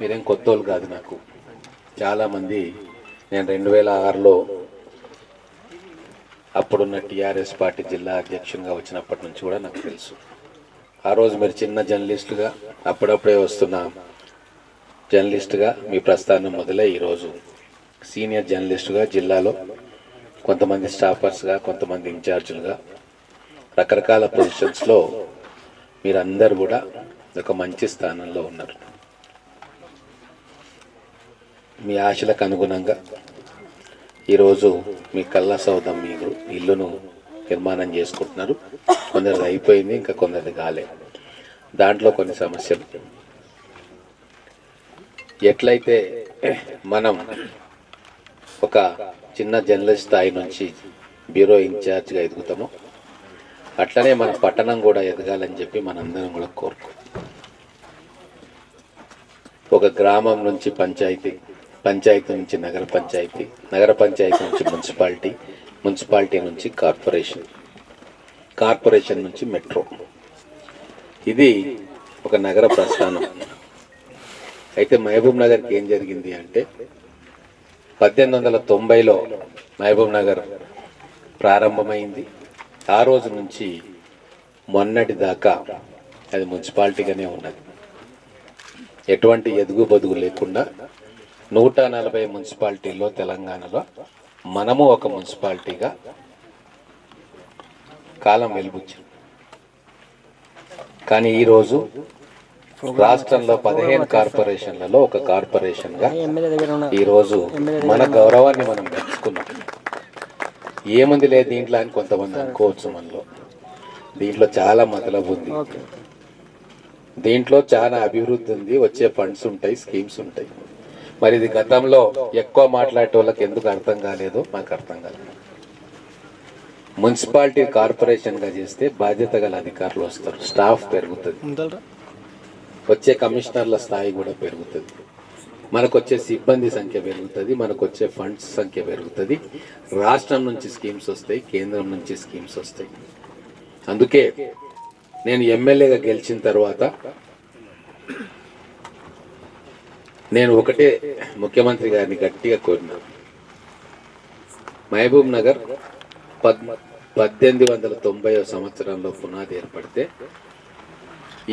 మీరేం కొత్త వాళ్ళు కాదు నాకు. చాలామంది నేను రెండు వేల ఆరులో అప్పుడున్న టీఆర్ఎస్ పార్టీ జిల్లా అధ్యక్షునిగా వచ్చినప్పటి నుంచి కూడా నాకు తెలుసు. ఆ రోజు మీరు చిన్న జర్నలిస్టుగా అప్పుడప్పుడే వస్తున్న జర్నలిస్టుగా మీ ప్రస్థానం మొదలై ఈరోజు సీనియర్ జర్నలిస్టుగా జిల్లాలో కొంతమంది స్టాఫర్స్గా కొంతమంది ఇన్ఛార్జీలుగా రకరకాల పొజిషన్స్లో మీరందరూ కూడా ఒక మంచి స్థానంలో ఉన్నారు. మీ ఆశలకు అనుగుణంగా ఈరోజు మీ కళ్ళ సౌదం మీరు ఇల్లును నిర్మాణం చేసుకుంటున్నారు. కొందరిది అయిపోయింది ఇంకా కొందరిది కాలే. దాంట్లో కొన్ని సమస్యలు. ఎట్లయితే మనం ఒక చిన్న జర్నలిస్ట్ స్థాయి నుంచి బ్యూరో ఇన్ఛార్జ్గా ఎదుగుతామో అట్లనే మన పట్టణం కూడా ఎదగాలని చెప్పి మనందరం కూడా కోరుకో ఒక గ్రామం నుంచి పంచాయతీ పంచాయతీ నుంచి నగర పంచాయతీ నగర పంచాయతీ నుంచి మున్సిపాలిటీ మున్సిపాలిటీ నుంచి కార్పొరేషన్ కార్పొరేషన్ నుంచి మెట్రో. ఇది ఒక నగర ప్రస్థానం. అయితే మహబూబ్ నగర్కి ఏం జరిగింది అంటే పద్దెనిమిది వందల తొంభైలో మహబూబ్ నగర్ ప్రారంభమైంది. ఆ రోజు నుంచి మొన్నటి దాకా అది మున్సిపాలిటీగానే ఉన్నది. ఎటువంటి ఎదుగు బదుగు లేకుండా నూట నలభై మున్సిపాలిటీల్లో తెలంగాణలో మనము ఒక మున్సిపాలిటీగా కాలం వెలుబుచ్చాం కానీ ఈరోజు రాష్ట్రంలో పదిహేను కార్పొరేషన్లలో ఒక కార్పొరేషన్గా ఈరోజు మన గౌరవాన్ని మనం పెంచుకున్నాం. ఏముంది లేదు దీంట్లో అని కొంతమంది అనుకోవచ్చు మనలో. దీంట్లో చాలా మతలబు ఉంది. దీంట్లో చాలా అభివృద్ధి ఉంది. వచ్చే ఫండ్స్ ఉంటాయి స్కీమ్స్ ఉంటాయి. మరి ఇది గతంలో ఎక్కువ మాట్లాడే వాళ్ళకి ఎందుకు అర్థం కాలేదో? మాకు అర్థం కాలేదు. మున్సిపాలిటీ కార్పొరేషన్గా చేస్తే బాధ్యత గల అధికారులు వస్తారు. స్టాఫ్ పెరుగుతుంది. వచ్చే కమిషనర్ల స్థాయి కూడా పెరుగుతుంది. మనకు వచ్చే సిబ్బంది సంఖ్య పెరుగుతుంది. మనకు వచ్చే ఫండ్స్ సంఖ్య పెరుగుతుంది. రాష్ట్రం నుంచి స్కీమ్స్ వస్తాయి. కేంద్రం నుంచి స్కీమ్స్ వస్తాయి. అందుకే నేను ఎమ్మెల్యేగా గెలిచిన తర్వాత నేను ఒకటే ముఖ్యమంత్రి గారిని గట్టిగా కోరినా. మహబూబ్ నగర్ పద్ పద్దెనిమిది వందల తొంభై సంవత్సరంలో పునాది ఏర్పడితే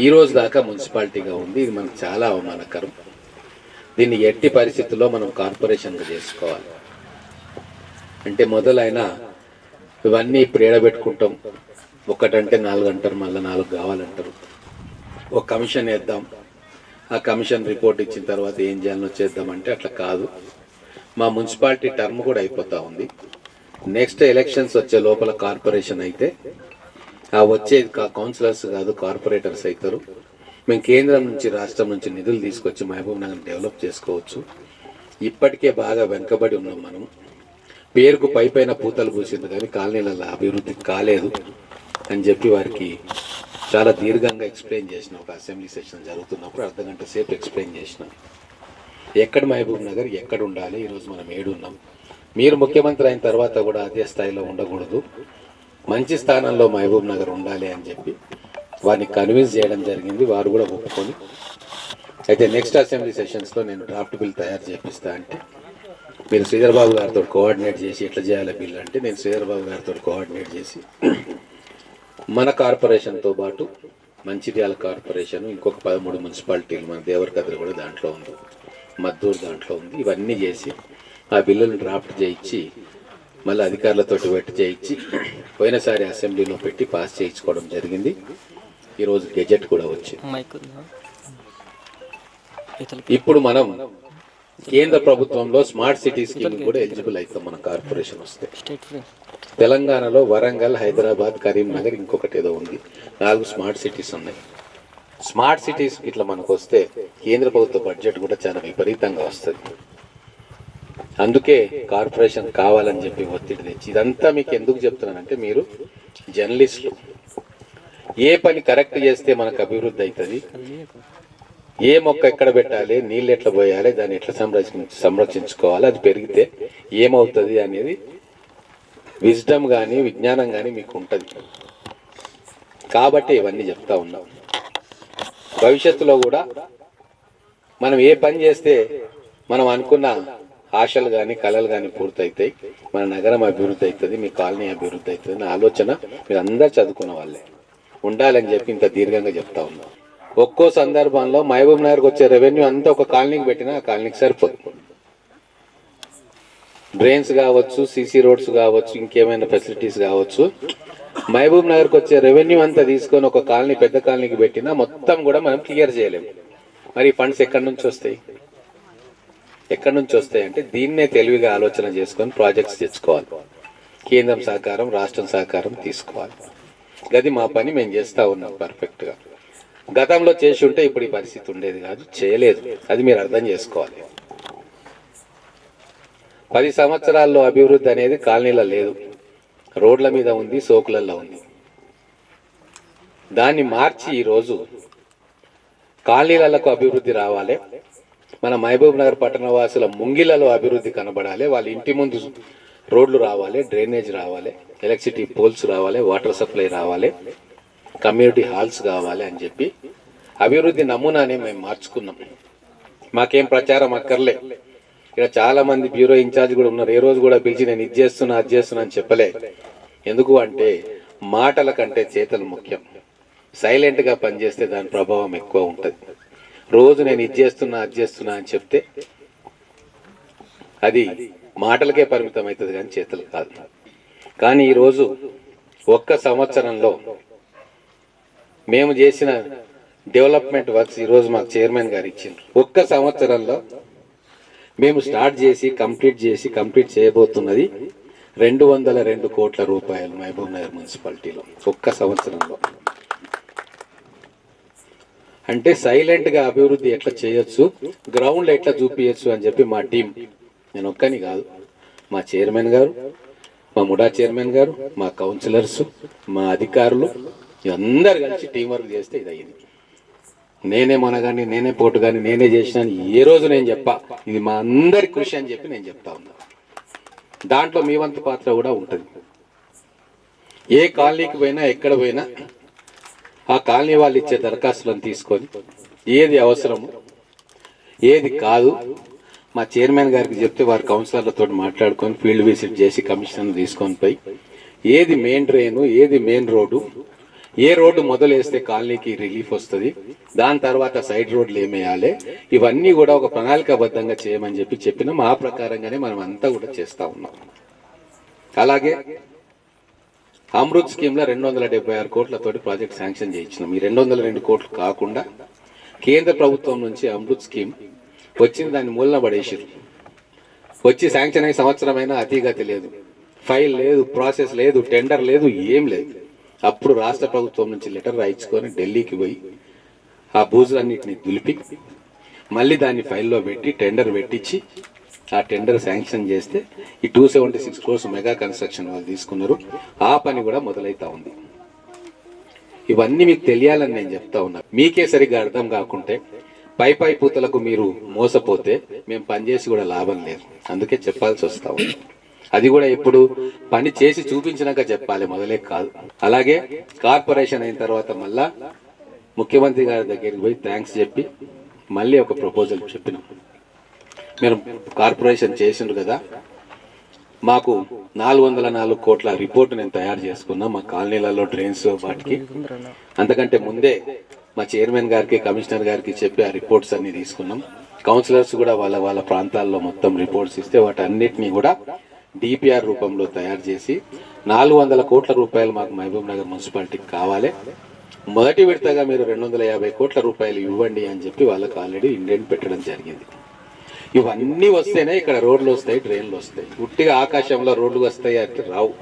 ఈ రోజు దాకా మున్సిపాలిటీగా ఉంది. ఇది మనకు చాలా అవమానకరం. దీన్ని ఎట్టి పరిస్థితుల్లో మనం కార్పొరేషన్గా చేసుకోవాలి. అంటే మొదలైన ఇవన్నీ ప్రేడ పెట్టుకుంటాం ఒకటంటే నాలుగు అంటారు మళ్ళీ నాలుగు కావాలంటారు. ఒక కమిషన్ వేద్దాం. ఆ కమిషన్ రిపోర్ట్ ఇచ్చిన తర్వాత ఏం చేయాలో చేద్దామంటే అట్లా కాదు. మా మున్సిపాలిటీ టర్మ్ కూడా అయిపోతూ ఉంది. నెక్స్ట్ ఎలక్షన్స్ వచ్చే లోపల కార్పొరేషన్ అయితే ఆ వచ్చేది కా- కౌన్సిలర్స్ కాదు కార్పొరేటర్స్ అవుతారు మేము కేంద్రం నుంచి రాష్ట్రం నుంచి నిధులు తీసుకొచ్చి మహబూబ్ నగర్ డెవలప్ చేసుకోవచ్చు. ఇప్పటికే బాగా వెనుకబడి ఉన్నాం మనం. పేరుకు పైపైన పూతలు పూసింది కానీ కాలనీలలో అభివృద్ధి కాలేదు అని చెప్పి వారికి చాలా దీర్ఘంగా ఎక్స్ప్లెయిన్ చేసిన ఒక అసెంబ్లీ సెషన్ జరుగుతున్నప్పుడు అర్ధ గంట సేపు ఎక్స్ప్లెయిన్ చేసిన. ఎక్కడ మహబూబ్ నగర్ ఎక్కడ ఉండాలి? ఈరోజు మనం ఏడున్నాం మీరు ముఖ్యమంత్రి అయిన తర్వాత కూడా అదే స్థాయిలో ఉండకూడదు. మంచి స్థానంలో మహబూబ్ నగర్ ఉండాలి అని చెప్పి వారిని కన్విన్స్ చేయడం జరిగింది. వారు కూడా ఒప్పుకొని. అయితే నెక్స్ట్ అసెంబ్లీ సెషన్స్లో నేను డ్రాఫ్ట్ బిల్ తయారు చేపిస్తా అంటే మీరు శ్రీధర్ బాబు గారితో కోఆర్డినేట్ చేసి ఎట్లా చేయాలి బిల్ అంటే నేను శ్రీధర్ బాబు గారితో కోఆర్డినేట్ చేసి మన కార్పొరేషన్తో పాటు మంచిర్యాల కార్పొరేషన్ ఇంకొక పదమూడు మున్సిపాలిటీలు మన దేవరకద్ర కూడా దాంట్లో ఉంది. మద్దూరు దాంట్లో ఉంది. ఇవన్నీ చేసి ఆ బిల్లును డ్రాఫ్ట్ చేయించి మళ్ళీ అధికారులతో పెట్టి చేయించి పోయినసారి అసెంబ్లీలో పెట్టి పాస్ చేయించుకోవడం జరిగింది. ఈరోజు గెజెట్ కూడా వచ్చింది. ఇప్పుడు మనం కేంద్ర ప్రభుత్వంలో స్మార్ట్ సిటీ స్కీమ్ కూడా ఎలిజిబుల్ అవుతాం మన కార్పొరేషన్ వస్తే. తెలంగాణలో వరంగల్ హైదరాబాద్ కరీంనగర్ ఇంకొకటి ఏదో ఉంది. నాలుగు స్మార్ట్ సిటీస్ ఉన్నాయి. స్మార్ట్ సిటీస్ ఇట్లా మనకు వస్తే కేంద్ర ప్రభుత్వ బడ్జెట్ కూడా చాలా విపరీతంగా వస్తుంది. అందుకే కార్పొరేషన్ కావాలని చెప్పి ఒత్తిడి తెచ్చి ఇదంతా మీకు ఎందుకు చెప్తున్నానంటే మీరు జర్నలిస్టులు. ఏ పని కరెక్ట్ చేస్తే మనకు అభివృద్ధి అవుతుంది? ఏ మొక్క ఎక్కడ పెట్టాలి నీళ్ళు ఎట్లా పోయాలి దాన్ని ఎట్లా సంరక్షించ సంరక్షించుకోవాలి అది పెరిగితే ఏమవుతుంది అనేది విజ్డమ్ కానీ విజ్ఞానం కానీ మీకు ఉంటుంది కాబట్టి ఇవన్నీ చెప్తా ఉన్నాం. భవిష్యత్తులో కూడా మనం ఏ పని చేస్తే మనం అనుకున్న ఆశలు కానీ కళలు కానీ పూర్తయితాయి మన నగరం అభివృద్ధి అవుతుంది మీ కాలనీ అభివృద్ధి అవుతుంది నా ఆలోచన మీరు అందరు చదువుకున్న వాళ్ళే. ఉండాలని చెప్పి ఇంత దీర్ఘంగా చెప్తా ఉన్నాం. ఒక్కో సందర్భంలో మహబూబ్ నగర్కి వచ్చే రెవెన్యూ అంతా ఒక కాలనీకి పెట్టినా ఆ కాలనీకి సరిపోదు. డ్రైన్స్ కావచ్చు సీసీ రోడ్స్ కావచ్చు ఇంకేమైనా ఫెసిలిటీస్ కావచ్చు. మహబూబ్ నగర్కి వచ్చే రెవెన్యూ అంతా తీసుకొని ఒక కాలనీ పెద్ద కాలనీకి పెట్టినా మొత్తం కూడా మనం క్లియర్ చేయలేము. మరి ఫండ్స్ ఎక్కడి నుంచి వస్తాయి? ఎక్కడి నుంచి వస్తాయి అంటే దీన్నే తెలివిగా ఆలోచన చేసుకొని ప్రాజెక్ట్స్ తెచ్చుకోవాలి. కేంద్రం సహకారం రాష్ట్రం సహకారం తీసుకోవాలి. గది మా పని మేము చేస్తూ ఉన్నాం పర్ఫెక్ట్గా గతంలో చేసి ఉంటే ఇప్పుడు ఈ పరిస్థితి ఉండేది కాదు చేయలేదు. అది మీరు అర్థం చేసుకోవాలి. పది సంవత్సరాల్లో అభివృద్ధి అనేది కాలనీలో లేదు. రోడ్ల మీద ఉంది సోకులలో ఉంది. దాన్ని మార్చి ఈరోజు కాలనీలకు అభివృద్ధి రావాలి. మన మహబూబ్ నగర్ పట్టణ వాసుల ముంగిలలో అభివృద్ధి కనబడాలి. వాళ్ళ ఇంటి ముందు రోడ్లు రావాలి డ్రైనేజ్ రావాలి ఎలక్ట్రిసిటీ పోల్స్ రావాలి వాటర్ సప్లై రావాలి. కమ్యూనిటీ హాల్స్ కావాలి అని చెప్పి అభివృద్ధి నమూనానే మేము మార్చుకున్నాం. మాకేం ప్రచారం అక్కర్లే. ఇక్కడ చాలా మంది బ్యూరో ఇన్ఛార్జ్ కూడా ఉన్నారు. ఏ రోజు కూడా పిలిచి నేను ఇది చేస్తున్నా అది చేస్తున్నా అని చెప్పలే. ఎందుకు అంటే మాటల కంటే చేతలు ముఖ్యం. సైలెంట్గా పనిచేస్తే దాని ప్రభావం ఎక్కువ ఉంటుంది. రోజు నేను ఇది చేస్తున్నా అది చేస్తున్నా అని చెప్తే అది మాటలకే పరిమితం అవుతుంది కానీ చేతలు కాదు. కానీ ఈరోజు ఒక్క సంవత్సరంలో మేము చేసిన డెవలప్మెంట్ వర్క్స్ ఈరోజు మాకు చైర్మన్ గారు ఇచ్చిండ్రు. ఒక్క సంవత్సరంలో మేము స్టార్ట్ చేసి కంప్లీట్ చేసి కంప్లీట్ చేయబోతున్నది రెండు వందల రెండు కోట్ల రూపాయలు మహబూబ్ నగర్ మున్సిపాలిటీలో. ఒక్క సంవత్సరంలో. అంటే సైలెంట్గా అభివృద్ధి ఎట్లా చేయొచ్చు గ్రౌండ్ ఎట్లా చూపించచ్చు అని చెప్పి మా టీం నేను ఒక్కని కాదు మా చైర్మన్ గారు మా ముడా చైర్మన్ గారు మా కౌన్సిలర్స్ మా అధికారులు అందరు కలిసి టీం వర్క్ చేస్తే ఇది అయ్యింది నేనే మొనగాని నేనే పోటు కానీ నేనే చేసినాను ఏ రోజు నేను చెప్పా ఇది మా అందరి కృషి అని చెప్పి నేను చెప్తా ఉన్నా. దాంట్లో మీ వంతు పాత్ర కూడా ఉంటుంది. ఏ కాలనీకి పోయినా ఎక్కడ పోయినా ఆ కాలనీ వాళ్ళు ఇచ్చే దరఖాస్తులను తీసుకొని ఏది అవసరము ఏది కాదు మా చైర్మన్ గారికి చెప్తే వారి కౌన్సిలర్లతో మాట్లాడుకొని ఫీల్డ్ విజిట్ చేసి కమిషన్ తీసుకొని పోయి ఏది మెయిన్ డ్రైను ఏది మెయిన్ రోడ్డు ఏ రోడ్డు మొదలేస్తే కాలనీకి రిలీఫ్ వస్తుంది దాని తర్వాత సైడ్ రోడ్లు ఏమేయాలి ఇవన్నీ కూడా ఒక ప్రణాళికాబద్ధంగా చేయమని చెప్పి చెప్పినాం ఆ ప్రకారంగానే మనం అంతా కూడా చేస్తా ఉన్నాం. అలాగే అమృత్ స్కీమ్లో రెండు వందల డెబ్బై ఆరు కోట్లతోటి ప్రాజెక్ట్ శాంక్షన్ చేయించినాం. ఈ రెండు వందల రెండు కోట్లు కాకుండా కేంద్ర ప్రభుత్వం నుంచి అమృత్ స్కీమ్ వచ్చింది దాన్ని మూలన పడేసారు వచ్చి శాంక్షన్ అయ్యే సంవత్సరమైనా అతిగతి లేదు ఫైల్ లేదు ప్రాసెస్ లేదు టెండర్ లేదు ఏం లేదు. అప్పుడు రాష్ట్ర ప్రభుత్వం నుంచి లెటర్ రాయించుకొని ఢిల్లీకి పోయి ఆ భూజులన్నింటినీ దులిపి మళ్ళీ దాన్ని ఫైల్లో పెట్టి టెండర్ పెట్టించి ఆ టెండర్ శాంక్షన్ చేస్తే ఈ two seventy six crores Mega Construction వాళ్ళు తీసుకున్నారు. ఆ పని కూడా మొదలైతా ఉంది. ఇవన్నీ మీకు తెలియాలని నేను చెప్తా ఉన్నా. మీకే సరిగ్గా అర్థం కాకుంటే పై పై పూతలకు మీరు మోసపోతే మేము పనిచేసి కూడా లాభం లేదు. అందుకే చెప్పాల్సి వస్తా ఉంది. అది కూడా ఇప్పుడు పని చేసి చూపించినాక చెప్పాలి మొదలే కాదు. అలాగే కార్పొరేషన్ అయిన తర్వాత మళ్ళా ముఖ్యమంత్రి గారి దగ్గరికి పోయి థ్యాంక్స్ చెప్పి మళ్ళీ ఒక ప్రపోజల్ చెప్పినాం. మీరు కార్పొరేషన్ చేసిండ్రు కదా మాకు నాలుగు వందల నాలుగు కోట్ల రిపోర్ట్ నేను తయారు చేసుకున్నా మా కాలనీలలో డ్రైన్స్ వాటికి. అంతకంటే ముందే మా చైర్మన్ గారికి కమిషనర్ గారికి చెప్పి ఆ రిపోర్ట్స్ అన్ని తీసుకున్నాం. కౌన్సిలర్స్ కూడా వాళ్ళ వాళ్ళ ప్రాంతాల్లో మొత్తం రిపోర్ట్స్ ఇస్తే వాటి అన్నిటినీ కూడా డిపిఆర్ రూపంలో తయారు చేసి నాలుగు వందల కోట్ల రూపాయలు మాకు మహబూబ్ నగర్ మున్సిపాలిటీకి కావాలి. మొదటి విడతగా మీరు రెండు వందల యాభై కోట్ల రూపాయలు ఇవ్వండి అని చెప్పి వాళ్ళకి ఆల్రెడీ ఇండెంట్ పెట్టడం జరిగింది. ఇవన్నీ వస్తేనే ఇక్కడ రోడ్లు వస్తాయి ట్రైన్లు వస్తాయి. ఉట్టిగా ఆకాశంలో రోడ్లు వస్తాయి అంటే రావు.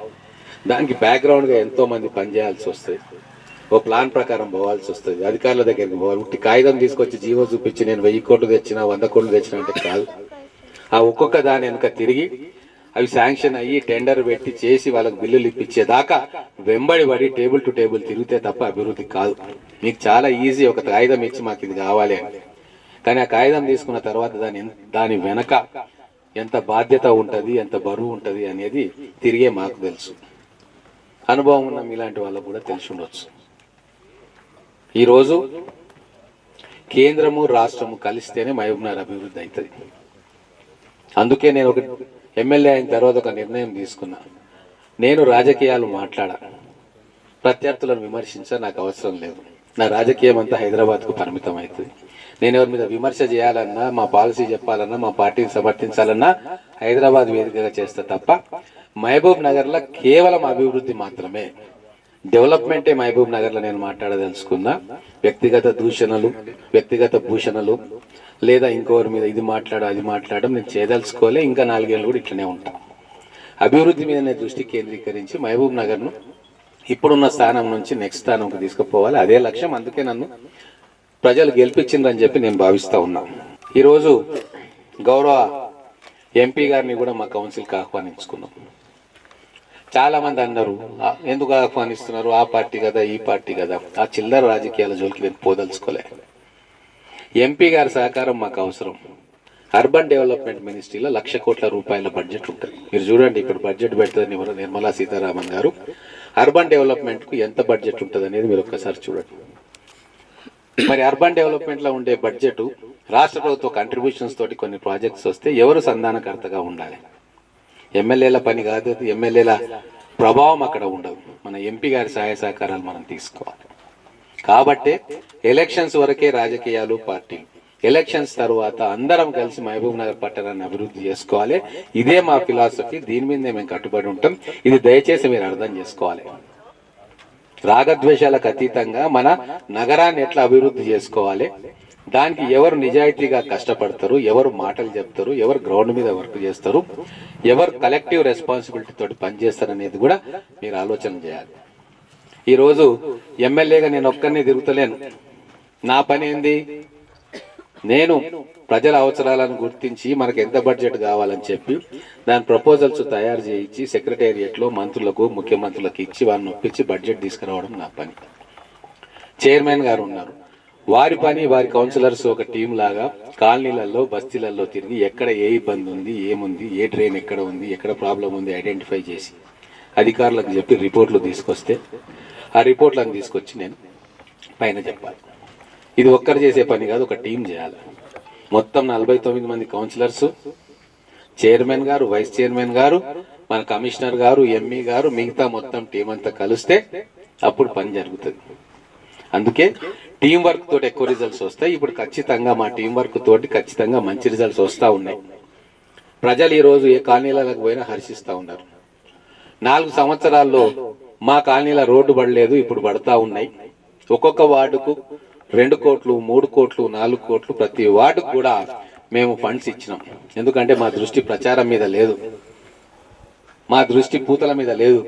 దానికి బ్యాక్గ్రౌండ్గా ఎంతోమంది ఎంతో మంది పనిచేయాల్సి వస్తుంది ఓ ప్లాన్ ప్రకారం పోవాల్సి వస్తుంది అధికారుల దగ్గరికి పోవాలి. ఉట్టి కాగితం తీసుకొచ్చి జీవో చూపించి నేను వెయ్యి కోట్లు తెచ్చిన వంద కోట్లు తెచ్చిన అంటే కాదు. ఆ ఒక్కొక్క దాని వెనుక తిరిగి అవి శాంక్షన్ అయ్యి టెండర్ పెట్టి చేసి వాళ్ళకి బిల్లులు ఇప్పించేదాకా వెంబడి పడి టేబుల్ టు టేబుల్ తిరిగితే తప్ప అభివృద్ధి కాదు. మీకు చాలా ఈజీ ఒక కాగితం ఇచ్చి మాకు ఇది కావాలి అని. కానీ ఆ కాగితం తీసుకున్న తర్వాత దాని దాని వెనక ఎంత బాధ్యత ఉంటుంది ఎంత బరువు ఉంటుంది అనేది తిరిగే మాకు తెలుసు. అనుభవం ఉన్న మీలాంటి వాళ్ళకు కూడా తెలిసి ఉండొచ్చు. ఈరోజు కేంద్రము రాష్ట్రము కలిస్తేనే మహబూబ్నగర్ అభివృద్ధి అవుతుంది. అందుకే నేను ఒక ఎమ్మెల్యే అయిన తర్వాత ఒక నిర్ణయం తీసుకున్నా. నేను రాజకీయాలు మాట్లాడా. ప్రత్యర్థులను విమర్శించ నాకు అవసరం లేదు. నా రాజకీయం అంతా హైదరాబాద్కు పరిమితం అవుతుంది నేను ఎవరి మీద విమర్శ చేయాలన్నా మా పాలసీ చెప్పాలన్నా మా పార్టీని సమర్థించాలన్నా హైదరాబాద్ వేదికగా చేస్తా తప్ప మహబూబ్ నగర్లో కేవలం అభివృద్ధి మాత్రమే. డెవలప్మెంటే మహబూబ్ నగర్లో నేను మాట్లాడదలుచుకున్నా. వ్యక్తిగత దూషణలు వ్యక్తిగత భూషణలు లేదా ఇంకోరి మీద ఇది మాట్లాడు అది మాట్లాడడం నేను చేయదలుచుకోలే ఇంకా నాలుగేళ్ళు కూడా ఇట్లనే ఉంటా. అభివృద్ధి మీద నేను దృష్టి కేంద్రీకరించి మహబూబ్ నగర్ను ఇప్పుడున్న స్థానం నుంచి నెక్స్ట్ స్థానంకి తీసుకుపోవాలి. అదే లక్ష్యం. అందుకే నన్ను ప్రజలు గెలిపించిందని చెప్పి నేను భావిస్తూ ఉన్నా. ఈరోజు గౌరవ ఎంపీ గారిని కూడా మా కౌన్సిల్కి ఆహ్వానించుకున్నాం. చాలా మంది అన్నారు ఎందుకు ఆహ్వానిస్తున్నారు? ఆ పార్టీ కదా ఈ పార్టీ కదా. ఆ చిల్లర రాజకీయాల జోలికి నేను పోదలుచుకోలే. ఎంపీ గారి సహకారం మాకు అవసరం. అర్బన్ డెవలప్మెంట్ మినిస్ట్రీలో లక్ష కోట్ల రూపాయల బడ్జెట్ ఉంటుంది. మీరు చూడండి ఇప్పుడు బడ్జెట్ పెడుతుంది నిర్మలా సీతారామన్ గారు. అర్బన్ డెవలప్మెంట్కు ఎంత బడ్జెట్ ఉంటుంది అనేది మీరు ఒక్కసారి చూడండి. మరి అర్బన్ డెవలప్మెంట్లో ఉండే బడ్జెట్ రాష్ట్ర ప్రభుత్వ కంట్రిబ్యూషన్స్ తోటి కొన్ని ప్రాజెక్ట్స్ వస్తే ఎవరు సంధానకర్తగా ఉండాలి? ఎమ్మెల్యేల పని కాదు ఎమ్మెల్యేల ప్రభావం అక్కడ ఉండదు. మన ఎంపీ గారి సహాయ సహకారాలు మనం తీసుకోవాలి. కాబట్టే ఎలక్షన్స్ వరకే రాజకీయాలు పార్టీలు ఎలక్షన్స్ తర్వాత అందరం కలిసి మహబూబ్ నగర్ పట్టణాన్ని అభివృద్ధి చేసుకోవాలి. ఇదే మా ఫిలాసఫీ. దీని మీదే మేము కట్టుబడి ఉంటాం. ఇది దయచేసి మీరు అర్థం చేసుకోవాలి. రాగద్వేషాలకు అతీతంగా మన నగరాన్ని ఎట్లా అభివృద్ధి చేసుకోవాలి? దానికి ఎవరు నిజాయితీగా కష్టపడతారు? ఎవరు మాటలు చెప్తారు? ఎవరు గ్రౌండ్ మీద వర్క్ చేస్తారు? ఎవరు కలెక్టివ్ రెస్పాన్సిబిలిటీ తోటి పనిచేస్తారు అనేది కూడా మీరు ఆలోచన చేయాలి. ఈరోజు ఎమ్మెల్యేగా నేను ఒక్కరిని తిరుగుతలేను. నా పని ఏంది? నేను ప్రజల అవసరాలను గుర్తించి మనకు ఎంత బడ్జెట్ కావాలని చెప్పి దాని ప్రపోజల్స్ తయారు చేయించి సెక్రటేరియట్లో మంత్రులకు ముఖ్యమంత్రులకు ఇచ్చి వారిని ఒప్పించి బడ్జెట్ తీసుకురావడం నా పని. చైర్మన్ గారు ఉన్నారు. వారి పని వారి కౌన్సిలర్స్ ఒక టీం లాగా కాలనీలలో బస్తీలలో తిరిగి ఎక్కడ ఏ ఇబ్బంది ఉంది ఏముంది ఏ డ్రైన్ ఎక్కడ ఉంది ఎక్కడ ప్రాబ్లం ఉంది ఐడెంటిఫై చేసి అధికారులకు చెప్పి రిపోర్ట్లు తీసుకొస్తే ఆ రిపోర్ట్లను తీసుకొచ్చి నేను పైన చెప్పాలి. ఇది ఒక్కరు చేసే పని కాదు ఒక టీం చేయాలి. మొత్తం నలభై తొమ్మిది మంది కౌన్సిలర్స్ చైర్మన్ గారు వైస్ చైర్మన్ గారు మన కమిషనర్ గారు ఎంఈ గారు మిగతా మొత్తం టీం అంతా కలిస్తే అప్పుడు పని జరుగుతుంది. అందుకే టీం వర్క్ తోటి ఎక్కువ రిజల్ట్స్ వస్తాయి. ఇప్పుడు ఖచ్చితంగా మా టీం వర్క్ తోటి ఖచ్చితంగా మంచి రిజల్ట్స్ వస్తూ ఉన్నాయి. ప్రజలు ఈరోజు ఏ కాలనీలకు పోయినా హర్షిస్తూ ఉన్నారు. నాలుగు సంవత్సరాల్లో మా కాలనీల రోడ్డు పడలేదు ఇప్పుడు పడతా ఉన్నాయి. ఒక్కొక్క వార్డుకు రెండు కోట్లు మూడు కోట్లు నాలుగు కోట్లు ప్రతి వార్డుకు కూడా మేము ఫండ్స్ ఇచ్చినాం. ఎందుకంటే మా దృష్టి ప్రచారం మీద లేదు. మా దృష్టి పూతల మీద లేదు.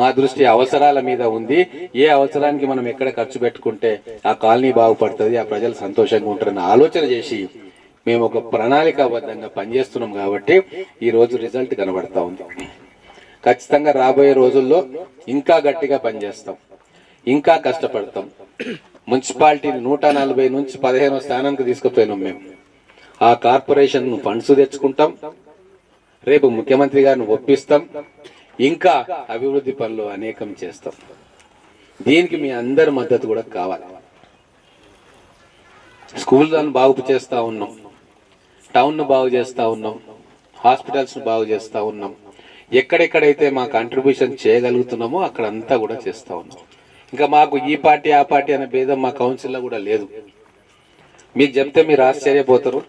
మా దృష్టి అవసరాల మీద ఉంది. ఏ అవసరానికి మనం ఎక్కడ ఖర్చు పెట్టుకుంటే ఆ కాలనీ బాగుపడుతుంది ఆ ప్రజలు సంతోషంగా ఉంటారన్న ఆలోచన చేసి మేము ఒక ప్రణాళికాబద్ధంగా పనిచేస్తున్నాం కాబట్టి ఈరోజు రిజల్ట్ కనబడతా ఉంది. ఖచ్చితంగా రాబోయే రోజుల్లో ఇంకా గట్టిగా పనిచేస్తాం. ఇంకా కష్టపడతాం. మున్సిపాలిటీని నూట నలభై నుంచి పదిహేనో స్థానానికి తీసుకుపోయినాం మేము. ఆ కార్పొరేషన్ ఫండ్స్ తెచ్చుకుంటాం. రేపు ముఖ్యమంత్రి గారిని ఒప్పిస్తాం. ఇంకా అభివృద్ధి పనులు అనేకం చేస్తాం. దీనికి మీ అందరి మద్దతు కూడా కావాలి. స్కూళ్ళను బాగు చేస్తూ ఉన్నాం. టౌన్ను బాగు చేస్తూ ఉన్నాం. హాస్పిటల్స్ను బాగు చేస్తూ ఉన్నాం. ఎక్కడెక్కడైతే మా కంట్రిబ్యూషన్ చేయగలుగుతున్నామో అక్కడ అంతా కూడా చేస్తూ ఉన్నాం. ఇంకా మాకు ఈ పార్టీ ఆ పార్టీ అనే భేదం మా కౌన్సిల్లో కూడా లేదు. మీకు చెప్తే మీరు ఆశ్చర్యపోతారు.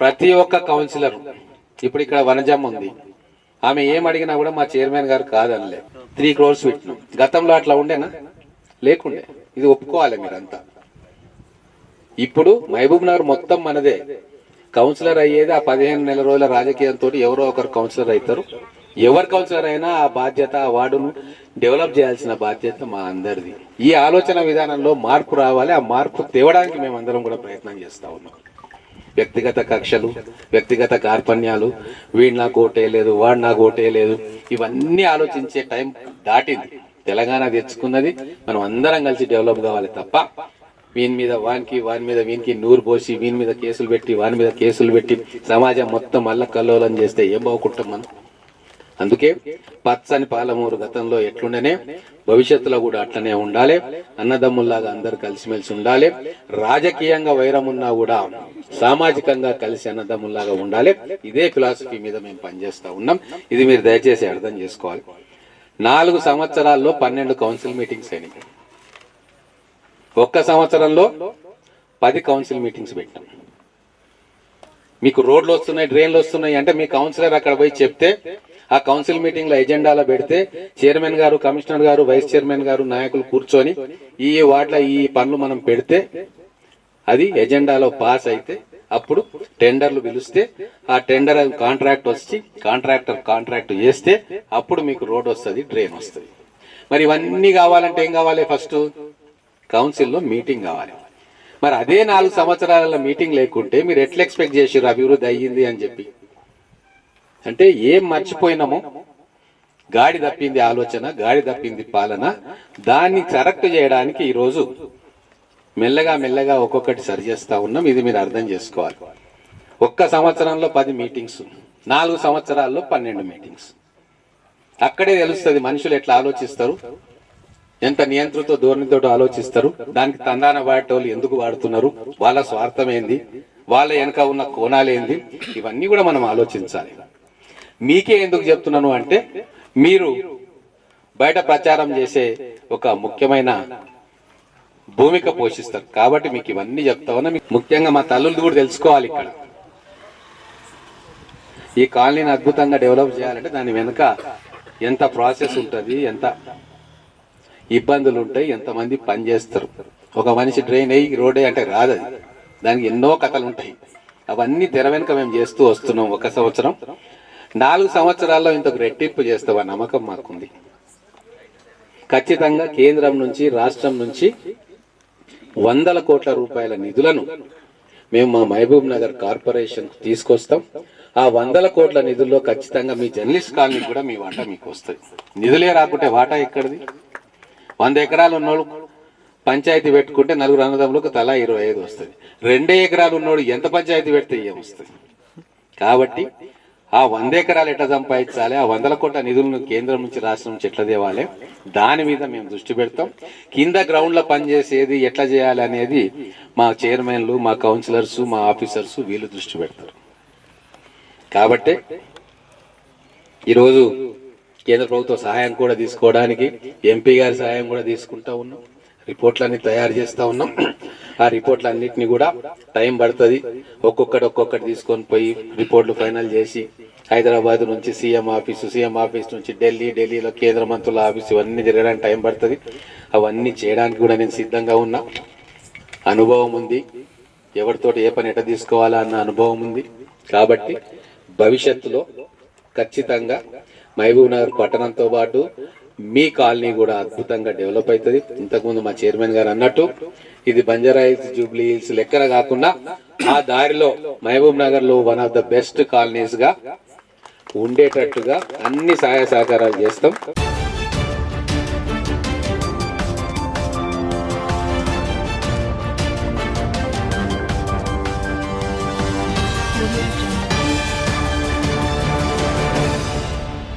ప్రతి ఒక్క కౌన్సిలర్ ఇప్పుడు ఇక్కడ వనజమ్మ ఉంది. ఆమె ఏం అడిగినా కూడా మా చైర్మన్ గారు కాదనలే. త్రీ క్రోర్స్ పెట్టినాం. గతంలో అట్లా ఉండేనా? లేకుండే. ఇది ఒప్పుకోవాలి మీరంతా. ఇప్పుడు మహబూబ్ నగర్ మొత్తం మనదే. కౌన్సిలర్ అయ్యేది ఆ పదిహేను నెల రోజుల రాజకీయంతో ఎవరో ఒకరు కౌన్సిలర్ అవుతారు. ఎవరు కౌన్సిలర్ అయినా ఆ బాధ్యత ఆ వార్డును డెవలప్ చేయాల్సిన బాధ్యత మా అందరిది. ఈ ఆలోచన విధానంలో మార్పు రావాలి. ఆ మార్పు తేవడానికి మేమందరం కూడా ప్రయత్నం చేస్తా ఉన్నాం. వ్యక్తిగత కక్షలు వ్యక్తిగత కార్పణ్యాలు వీడు నాకు ఓటేయలేదు వాడు నాకు ఓటేయలేదు ఇవన్నీ ఆలోచించే టైం దాటింది. తెలంగాణ తెచ్చుకున్నది మనం అందరం కలిసి డెవలప్ కావాలి తప్ప వీని మీద వానికి వాని మీద వీనికి నూరు పోసి వీని మీద కేసులు పెట్టి వాని మీద కేసులు పెట్టి సమాజం మొత్తం మళ్ళా కల్లోలం చేస్తే ఏం బాగుకుంటాం మనం? అందుకే పచ్చని పాలమూరు గతంలో ఎట్లుండనే భవిష్యత్తులో కూడా అట్లనే ఉండాలి. అన్నదమ్ముల్లాగా అందరు కలిసిమెలిసి ఉండాలి. రాజకీయంగా వైరం ఉన్నా కూడా సామాజికంగా కలిసి అన్నదమ్ముల్లాగా ఉండాలి. ఇదే ఫిలాసఫీ మీద మేము పనిచేస్తూ ఉన్నాం. ఇది మీరు దయచేసి అర్థం చేసుకోవాలి. నాలుగు సంవత్సరాల్లో పన్నెండు కౌన్సిల్ మీటింగ్స్ అయినాయి. ఒక్క సంవత్సరంలో పది కౌన్సిల్ మీటింగ్స్ పెట్టాం. మీకు రోడ్లు వస్తున్నాయి డ్రైన్లు వస్తున్నాయి అంటే మీ కౌన్సిలర్ అక్కడ పోయి చెప్తే ఆ కౌన్సిల్ మీటింగ్లో ఎజెండాలో పెడితే చైర్మన్ గారు కమిషనర్ గారు వైస్ చైర్మన్ గారు నాయకులు కూర్చొని ఈ వాటిలో ఈ పనులు మనం పెడితే అది ఎజెండాలో పాస్ అయితే అప్పుడు టెండర్లు పిలిస్తే ఆ టెండర్ కాంట్రాక్ట్ వచ్చి కాంట్రాక్టర్ కాంట్రాక్ట్ చేస్తే అప్పుడు మీకు రోడ్ వస్తుంది డ్రైన్ వస్తుంది. మరి ఇవన్నీ కావాలంటే ఏం కావాలి ఫస్ట్ కౌన్సిల్లో మీటింగ్ కావాలి. మరి అదే నాలుగు సంవత్సరాల మీటింగ్ లేకుంటే మీరు ఎట్లా ఎక్స్పెక్ట్ చేసారు అభివృద్ధి అయ్యింది అని చెప్పి? అంటే ఏం మర్చిపోయినామో? గాడి తప్పింది ఆలోచన గాడి తప్పింది పాలన దాన్ని కరెక్ట్ చేయడానికి ఈరోజు మెల్లగా మెల్లగా ఒక్కొక్కటి సరి చేస్తూ ఉన్నాం. ఇది మీరు అర్థం చేసుకోవాలి. ఒక్క సంవత్సరంలో పది మీటింగ్స్ నాలుగు సంవత్సరాల్లో పన్నెండు మీటింగ్స్. అక్కడే తెలుస్తుంది మనుషులు ఎట్లా ఆలోచిస్తారు? ఎంత నియంత్రణతో ధోరణితో ఆలోచిస్తారు? దానికి తందాన వాడేటోళ్ళు ఎందుకు వాడుతున్నారు? వాళ్ళ స్వార్థం ఏంది? వాళ్ళ వెనక ఉన్న కోణాలేంది ఇవన్నీ కూడా మనం ఆలోచించాలి. మీకే ఎందుకు చెప్తున్నాను అంటే మీరు బయట ప్రచారం చేసే ఒక ముఖ్యమైన భూమిక పోషిస్తారు. కాబట్టి మీకు ఇవన్నీ చెప్తా ఉన్నా మీకు ముఖ్యంగా మా తల్లులు కూడా తెలుసుకోవాలి ఇక్కడ. ఈ కాలనీని అద్భుతంగా డెవలప్ చేయాలంటే దాని వెనుక ఎంత ప్రాసెస్ ఉంటుంది ఎంత ఇబ్బందులు ఉంటాయి ఎంతమంది పని చేస్తారు. ఒక మనిషి ట్రైన్ అయ్యి రోడ్ అంటే రాదు అది. దానికి ఎన్నో కథలు ఉంటాయి అవన్నీ తెర వెనుక మేము చేస్తూ వస్తున్నాం ఒక సంవత్సరం. నాలుగు సంవత్సరాల్లో ఇంతకు రెట్టింపు చేస్తాం నమ్మకం మాకుంది. ఖచ్చితంగా కేంద్రం నుంచి రాష్ట్రం నుంచి వందల కోట్ల రూపాయల నిధులను మేము మా మహబూబ్ నగర్ కార్పొరేషన్ తీసుకొస్తాం. ఆ వందల కోట్ల నిధుల్లో ఖచ్చితంగా మీ జర్నలిస్ట్ కాలనీ కూడా మీ వాటా మీకు వస్తుంది. నిధులే రాకుంటే వాటా ఎక్కడిది? వంద ఎకరాలు ఉన్నోడు పంచాయతీ పెట్టుకుంటే నలుగురు అన్నదమ్ములకు తలా ఇరవై ఐదు వస్తుంది. రెండే ఎకరాలు ఉన్నోడు ఎంత పంచాయతీ పెడితే ఏం వస్తుంది? కాబట్టి ఆ వంద ఎకరాలు ఎట్లా సంపాదించాలి? ఆ వందల కోట్ల నిధులను కేంద్రం నుంచి రాష్ట్రం నుంచి ఎట్లా తేవాలి? దాని మీద మేము దృష్టి పెడతాం. కింద గ్రౌండ్లో పనిచేసేది ఎట్లా చేయాలి అనేది మా చైర్మన్లు మా కౌన్సిలర్స్ మా ఆఫీసర్స్ వీళ్ళు దృష్టి పెడతారు. కాబట్టి ఈరోజు కేంద్ర ప్రభుత్వ సహాయం కూడా తీసుకోవడానికి ఎంపీ గారి సహాయం కూడా తీసుకుంటా ఉన్నాం. రిపోర్ట్లన్నీ తయారు చేస్తూ ఉన్నాం. ఆ రిపోర్ట్లన్నిటిని కూడా టైం పడుతుంది. ఒక్కొక్కటి ఒక్కొక్కటి తీసుకొని పోయి రిపోర్ట్లు ఫైనల్ చేసి హైదరాబాద్ నుంచి సీఎం ఆఫీసు సీఎం ఆఫీస్ నుంచి ఢిల్లీ ఢిల్లీలో కేంద్ర మంత్రుల ఆఫీసు ఇవన్నీ జరగడానికి టైం పడుతుంది. అవన్నీ చేయడానికి కూడా నేను సిద్ధంగా ఉన్నా. అనుభవం ఉంది. ఎవరితోటి ఏ పని ఎట తీసుకోవాలా అన్న అనుభవం ఉంది. కాబట్టి భవిష్యత్తులో ఖచ్చితంగా మహబూబ్ నగర్ పట్టణంతో పాటు మీ కాలనీ కూడా అద్భుతంగా డెవలప్ అవుతుంది. ఇంతకుముందు మా చైర్మన్ గారు అన్నట్టు ఇది బంజారాయిల్స్ జూబ్లీ హిల్స్ లెక్కన కాకుండా ఆ దారిలో మహబూబ్ నగర్లో వన్ ఆఫ్ ద బెస్ట్ కాలనీస్గా ఉండేటట్టుగా అన్ని సహాయ సహకారాలు చేస్తాం.